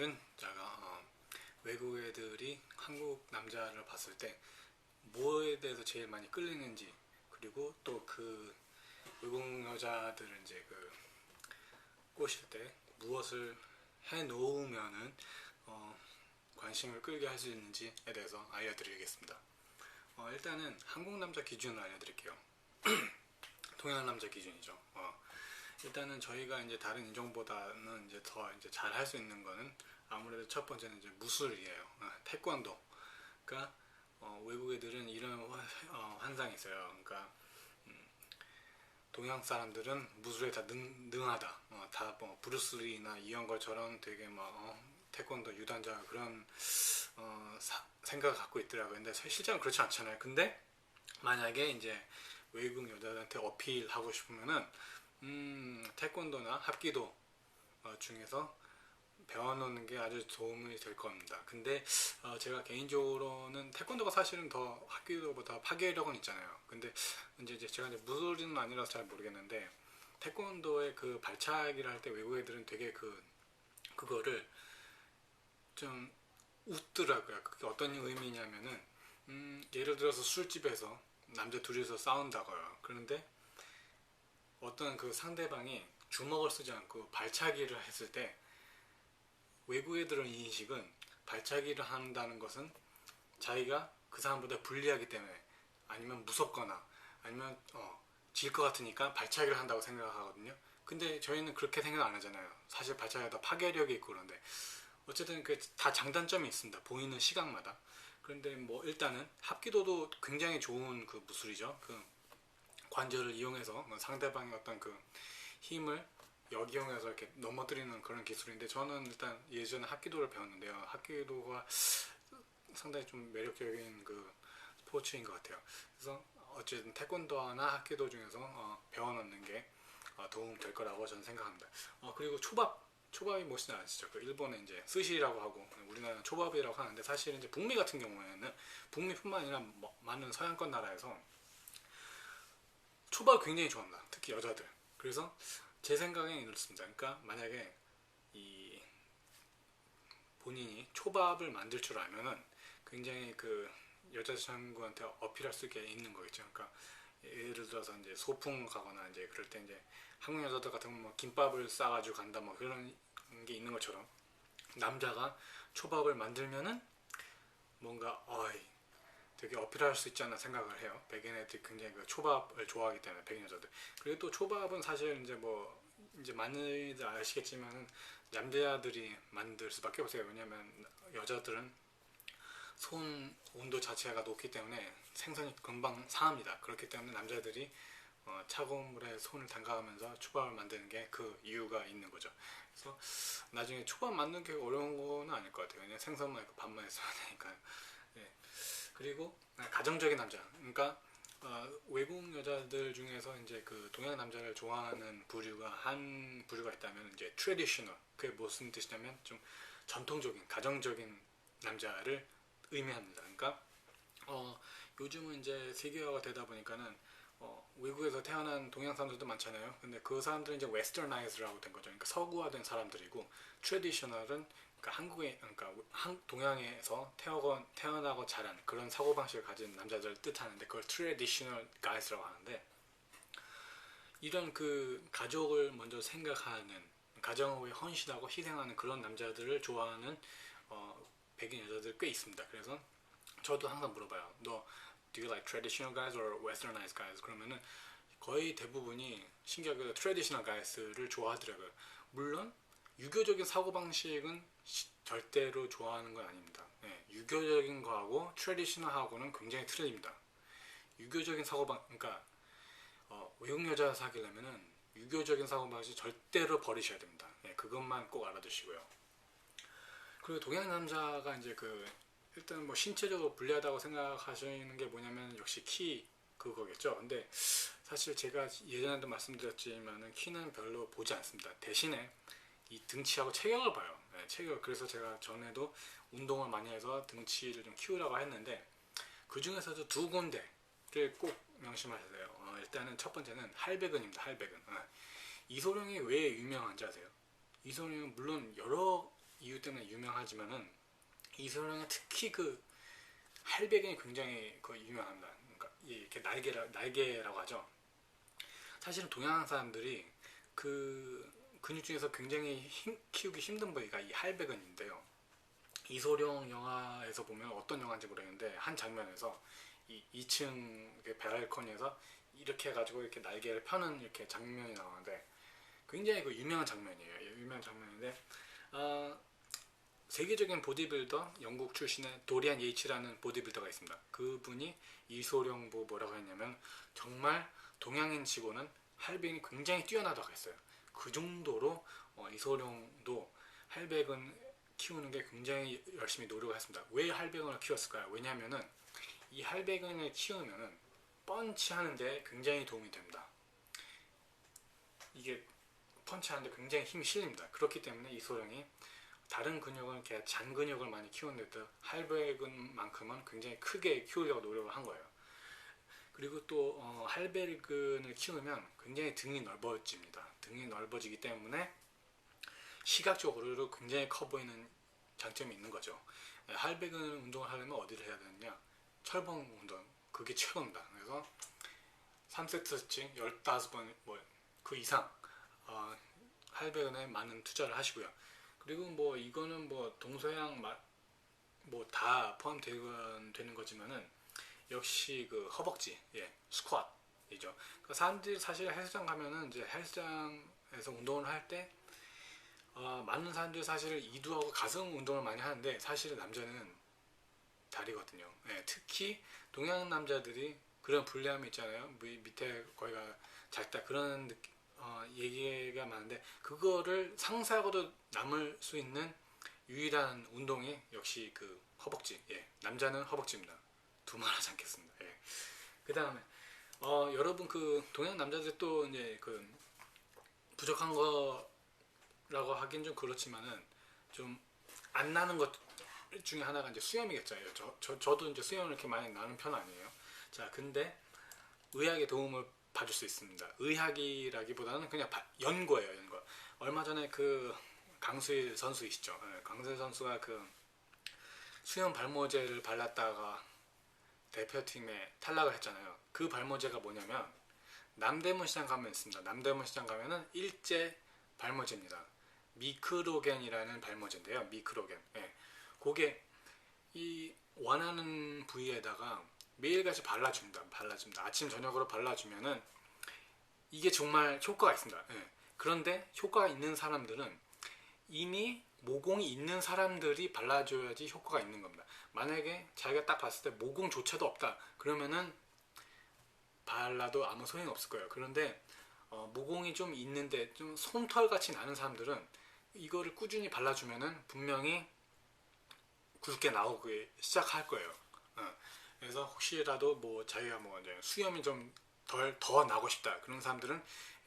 오늘은 제가 어, 외국 애들이 한국 남자를 봤을 때 뭐에 대해서 제일 많이 끌리는지 그리고 또 그 외국 여자들을 이제 그 꼬실 때 무엇을 해 놓으면은 어, 관심을 끌게 할 수 있는지에 대해서 알려드리겠습니다. 어, 일단은 한국 남자 기준을 알려드릴게요. 동양 남자 기준이죠. 어, 일단은 저희가 이제 다른 인종보다는 이제 더 이제 잘 할 수 있는 거는 아무래도 첫 번째는 이제 무술이에요. 어, 태권도. 그러니까 어, 외국 애들은 이런 화- 어, 환상이 있어요. 그러니까 음, 동양 사람들은 무술에 다 능, 능하다. 어, 다 뭐 브루스리나 이런 것처럼 되게 막 어, 태권도 유단자 그런 어, 사- 생각을 갖고 있더라고요. 근데 사- 실제로는 그렇지 않잖아요. 근데 만약에 이제 외국 여자들한테 어필하고 싶으면은 음, 태권도나 합기도 어, 중에서 배워놓는 게 아주 도움이 될 겁니다. 근데 어, 제가 개인적으로는 태권도가 사실은 더 합기도보다 파괴력은 있잖아요. 근데 이제 이제 제가 이제 무술은 아니라서 잘 모르겠는데 태권도의 그 발차기를 할 때 외국 애들은 되게 그 그거를 좀 웃더라고요. 그게 어떤 의미냐면은 음, 예를 들어서 술집에서 남자 둘이서 싸운다고요. 그런데 어떤 그 상대방이 주먹을 쓰지 않고 발차기를 했을 때 외국 애들은 이 인식은 발차기를 한다는 것은 자기가 그 사람보다 불리하기 때문에 아니면 무섭거나 아니면 어, 질 것 같으니까 발차기를 한다고 생각하거든요. 근데 저희는 그렇게 생각 안 하잖아요. 사실 발차기가 더 파괴력이 있고 그런데 어쨌든 그 다 장단점이 있습니다. 보이는 시각마다. 그런데 뭐 일단은 합기도도 굉장히 좋은 그 무술이죠. 그 관절을 이용해서 뭐 상대방의 어떤 그 힘을 역이용해서 이렇게 넘어뜨리는 그런 기술인데 저는 일단 예전에 합기도를 배웠는데요. 합기도가 상당히 좀 매력적인 그 스포츠인 것 같아요. 그래서 어쨌든 태권도나 합기도 중에서 어, 배워놓는 게 어, 도움 될 거라고 저는 생각합니다. 어, 그리고 초밥 초밥이 무엇인지 아시죠? 그 일본에 이제 스시라고 하고 우리나라는 초밥이라고 하는데 사실 이제 북미 같은 경우에는 북미뿐만 아니라 뭐, 많은 서양권 나라에서 초밥을 굉장히 좋아합니다. 특히 여자들. 그래서 제 생각엔 이렇습니다. 그러니까 만약에 이 본인이 초밥을 만들 줄 알면은 굉장히 그 여자친구한테 어필할 수 있게 있는 거겠죠. 그러니까 예를 들어서 이제 소풍 가거나 이제 그럴 때 이제 한국 여자들 같은 경우 뭐 김밥을 싸가지고 간다 뭐 그런 게 있는 것처럼 남자가 초밥을 만들면은 뭔가 어이 되게 어필할 수 있지 않나 생각을 해요. 백인 애들이 굉장히 그 초밥을 좋아하기 때문에 백인 여자들. 그리고 또 초밥은 사실 이제 뭐 이제 많이들 아시겠지만은 남자들이 만들 수밖에 없어요. 왜냐면 여자들은 손 온도 자체가 높기 때문에 생선이 금방 상합니다. 그렇기 때문에 남자들이 어, 차가운 물에 손을 담가가면서 초밥을 만드는 게 그 이유가 있는 거죠. 그래서 나중에 초밥 만드는 게 어려운 거는 아닐 것 같아요. 그냥 생선만 있고 밥만 되니까요. 예. 그리고 아, 가정적인 남자. 그러니까 어, 외국 여자들 중에서 이제 그 동양 남자를 좋아하는 부류가 한 부류가 있다면 이제 트레디셔널. 그게 무슨 뜻이냐면 좀 전통적인 가정적인 남자를 의미합니다. 그러니까 어, 요즘은 이제 세계화가 되다 보니까는 어, 외국에서 태어난 동양 사람들도 많잖아요. 근데 그 사람들은 이제 웨스터나이즈라고 된 거죠. 그러니까 서구화된 사람들이고 트레디셔널은 그러니까 한국에 그러니까 한, 동양에서 태어건, 태어나고 자란 그런 사고 방식을 가진 남자들을 뜻하는데 그걸 트레디셔널 가이스라고 하는데 이런 그 가족을 먼저 생각하는 가정을 헌신하고 희생하는 그런 남자들을 좋아하는 어, 백인 여자들 꽤 있습니다. 그래서 저도 항상 물어봐요. 너 do you like traditional guys or westernized guys? 그러면은 거의 대부분이 신기하게 traditional guys를 좋아하더라고요. 물론 유교적인 사고 방식은 절대로 좋아하는 건 아닙니다. 네, 유교적인 거하고 트레디셔널하고는 굉장히 틀립니다. 유교적인 사고 방 그러니까 어, 외국 여자 사귀려면은 유교적인 사고 방식 절대로 버리셔야 됩니다. 네, 그것만 꼭 알아두시고요. 그리고 동양 남자가 이제 그 일단 뭐 신체적으로 불리하다고 생각하시는 게 뭐냐면 역시 키 그거겠죠. 근데 사실 제가 예전에도 말씀드렸지만은 키는 별로 보지 않습니다. 대신에 이 등치하고 체격을 봐요. 네, 체격. 그래서 제가 전에도 운동을 많이 해서 등치를 좀 키우라고 했는데 그 중에서도 두 군데를 꼭 명심하세요. 어, 일단은 첫 번째는 할배근입니다. 할배근. 어. 이소룡이 왜 유명한지 아세요? 이소룡은 물론 여러 이유 때문에 유명하지만은 이소룡은 특히 그 할배근이 굉장히 그 유명합니다. 그러니까 이렇게 날개라, 날개라고 하죠. 사실은 동양 사람들이 그 근육 중에서 굉장히 힘, 키우기 힘든 부위가 이 할배근인데요. 이소룡 영화에서 보면 어떤 영화인지 모르겠는데 한 장면에서 이 2층 베랄코니에서 이렇게 해가지고 이렇게 날개를 펴는 이렇게 장면이 나오는데 굉장히 그 유명한 장면이에요. 유명한 장면인데 어, 세계적인 보디빌더 영국 출신의 도리안 예이치라는 보디빌더가 있습니다. 그분이 이소룡 보 뭐라고 했냐면 정말 동양인 치고는 할배근이 굉장히 뛰어나다고 했어요. 그 정도로 어, 이소룡도 할배근 키우는 게 굉장히 열심히 노력을 했습니다. 왜 할배근을 키웠을까요? 왜냐하면은 이 할배근을 키우면은 펀치 하는데 굉장히 도움이 됩니다. 이게 펀치 하는데 굉장히 힘이 실립니다. 그렇기 때문에 이소룡이 다른 근육은 이렇게 잔 근육을 많이 키웠는데도 할배근만큼은 굉장히 크게 키우려고 노력을 한 거예요. 그리고 또 어, 할배근을 키우면 굉장히 등이 넓어집니다. 등이 넓어지기 때문에 시각적으로도 굉장히 커 보이는 장점이 있는 거죠. 예, 할배근 운동을 하려면 어디를 해야 되느냐? 철봉 운동 그게 최고입니다. 그래서 3세트씩 15번 뭐 그 이상 어, 할배근에 많은 투자를 하시고요. 그리고 뭐 이거는 뭐 동서양 뭐 다 포함되는 되는 거지만은 역시 그 허벅지, 예, 스쿼트 이죠. 그 사람들이 사실 헬스장 가면은 이제 헬스장에서 운동을 할때 어, 많은 사람들이 사실 이두하고 가슴 운동을 많이 하는데 사실은 남자는 다리거든요. 예, 특히 동양 남자들이 그런 불리함이 있잖아요. 위- 밑에 거기가 작다 그런 느낌, 어, 얘기가 많은데 그거를 상쇄하고도 남을 수 있는 유일한 운동이 역시 그 허벅지. 예, 남자는 허벅지입니다. 두말하지 않겠습니다. 예. 그 다음에 어, 여러분 그 동양 남자들 또 이제 그 부족한 거라고 하긴 좀 그렇지만은 좀 안 나는 것 중에 하나가 이제 수염이겠죠. 저, 저, 저도 이제 수염을 이렇게 많이 나는 편 아니에요. 자, 근데 의학의 도움을 받을 수 있습니다. 의학이라기보다는 그냥 바- 연고예요, 연고. 얼마 전에 그 강수일 선수이시죠. 예, 강수일 선수가 그 수염 발모제를 발랐다가 대표팀에 탈락을 했잖아요. 그 발모제가 뭐냐면 남대문 시장 가면 있습니다. 남대문 시장 가면은 일제 발모제입니다. 미크로겐이라는 발모제인데요. 미크로겐. 예. 그게 이 원하는 부위에다가 매일같이 발라줍니다. 발라줍니다. 아침 저녁으로 발라주면은 이게 정말 효과가 있습니다. 예. 그런데 효과가 있는 사람들은 이미 모공이 있는 사람들이 발라줘야지 효과가 있는 겁니다. 만약에 자기가 딱 봤을 때 모공조차도 없다. 그러면은 발라도 아무 소용이 없을 거예요. 그런데 어, 모공이 좀 있는데 좀 솜털 같이 나는 사람들은 이거를 꾸준히 발라주면은 분명히 굵게 나오기 시작할 거예요. 어, 그래서 혹시라도 뭐 자기가 뭐 이제 수염이 좀 덜 더 나고 싶다 그런 사람들은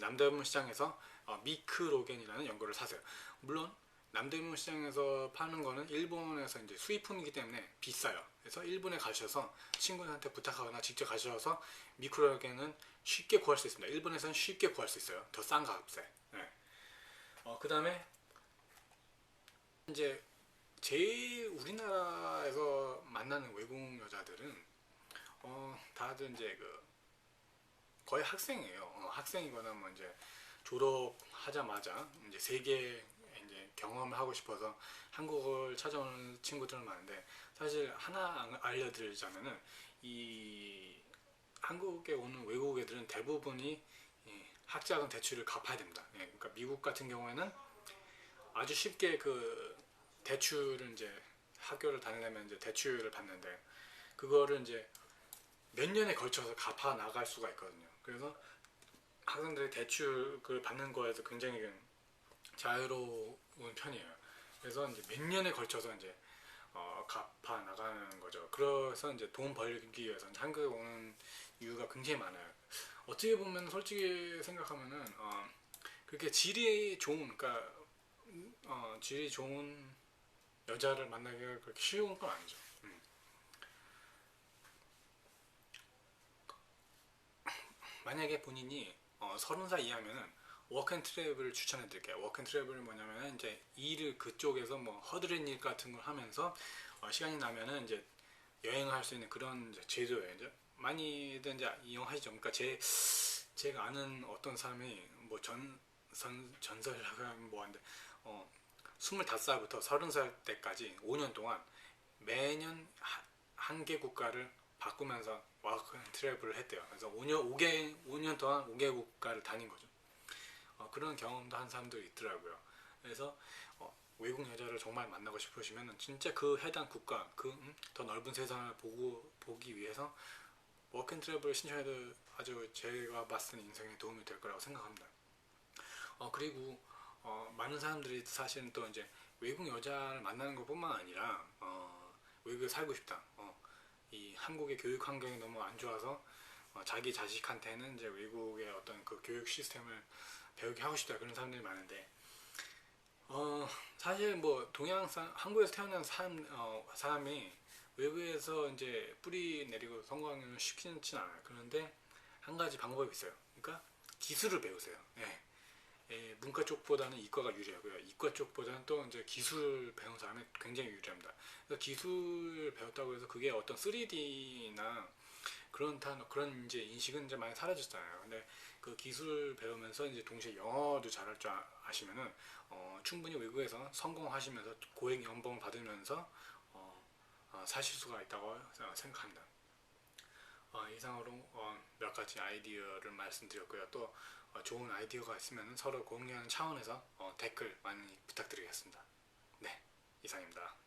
남대문 시장에서 어, 미크로겐이라는 연고를 사세요. 물론 남대문 시장에서 파는 거는 일본에서 이제 수입품이기 때문에 비싸요. 그래서 일본에 가셔서 친구한테 부탁하거나 직접 가셔서 미크로겐은 쉽게 구할 수 있습니다. 일본에서는 쉽게 구할 수 있어요. 더 싼 값에. 네. 어, 그 다음에 이제 제일 우리나라에서 만나는 외국 여자들은 어, 다들 이제 그 거의 학생이에요. 어, 학생이거나 뭐 이제 졸업하자마자 이제 세계 경험을 하고 싶어서 한국을 찾아오는 친구들 많은데 사실 하나 알려드리자면은 이 한국에 오는 외국 애들은 대부분이 이 학자금 대출을 갚아야 됩니다. 예, 그러니까 미국 같은 경우에는 아주 쉽게 그 대출을 이제 학교를 다니려면 이제 대출을 받는데 그거를 이제 몇 년에 걸쳐서 갚아 나갈 수가 있거든요. 그래서 학생들이 대출을 받는 거에서 굉장히 자유로운 편이에요. 그래서 이제 몇 년에 걸쳐서 이제 어, 갚아 나가는 거죠. 그래서 이제 돈 벌기 위해서 한국에 오는 이유가 굉장히 많아요. 어떻게 보면 솔직히 생각하면은 어, 그렇게 질이 좋은, 그러니까 어, 질이 좋은 여자를 만나기가 그렇게 쉬운 건 아니죠. 음. 만약에 본인이 어, 서른 살 이하면은 워크앤트랩을 추천해 드릴게요. 워크앤트랩은 뭐냐면 이제 일을 그쪽에서 뭐 허드렛 일 같은 걸 하면서 어, 시간이 나면은 이제 여행을 할 수 있는 그런 제도예요. 이제 많이들 이제 이용하시죠. 그러니까 제 제가 아는 어떤 사람이 뭐 전 전, 전설이라고 하면 뭐한데 어 25살부터 30살 때까지 5년 동안 매년 한 개 국가를 바꾸면서 와크 트래블을 했대요. 그래서 5년 5개 5년 동안 5개 국가를 다닌 거죠. 어, 그런 경험도 한 사람들이 있더라고요. 그래서 어, 외국 여자를 정말 만나고 싶으시면 진짜 그 해당 국가 그 더 넓은 세상을 보고 보기 위해서 워크앤트래블 신청해도 아주 제가 봤을 때 인생에 도움이 될 거라고 생각합니다. 어 그리고 어, 많은 사람들이 사실은 또 이제 외국 여자를 만나는 것뿐만 아니라 어, 외국에 살고 싶다. 어, 이 한국의 교육 환경이 너무 안 좋아서 어, 자기 자식한테는 이제 외국의 어떤 그 교육 시스템을 배우게 하고 싶다 그런 사람들이 많은데 어, 사실 뭐 동양 사 한국에서 태어난 사람 어, 사람이 외국에서 이제 뿌리 내리고 성공하는 쉽지는 않아요. 그런데 한 가지 방법이 있어요. 그러니까 기술을 배우세요. 예. 예, 문과 쪽보다는 이과가 유리하고요. 이과 쪽보다는 또 이제 기술 배운 사람이 굉장히 유리합니다. 그래서 기술 배웠다고 해서 그게 어떤 3D나 그런 단 그런 이제 인식은 이제 많이 사라졌잖아요. 근데 그 기술 배우면서 이제 동시에 영어도 잘할 줄 아- 아시면은 어, 충분히 외국에서 성공하시면서 고액 연봉을 받으면서 어, 어, 사실 수가 있다고 생각합니다. 어, 이상으로 어, 몇 가지 아이디어를 말씀드렸고요. 또 어, 좋은 아이디어가 있으면 서로 공유하는 차원에서 어, 댓글 많이 부탁드리겠습니다. 네, 이상입니다.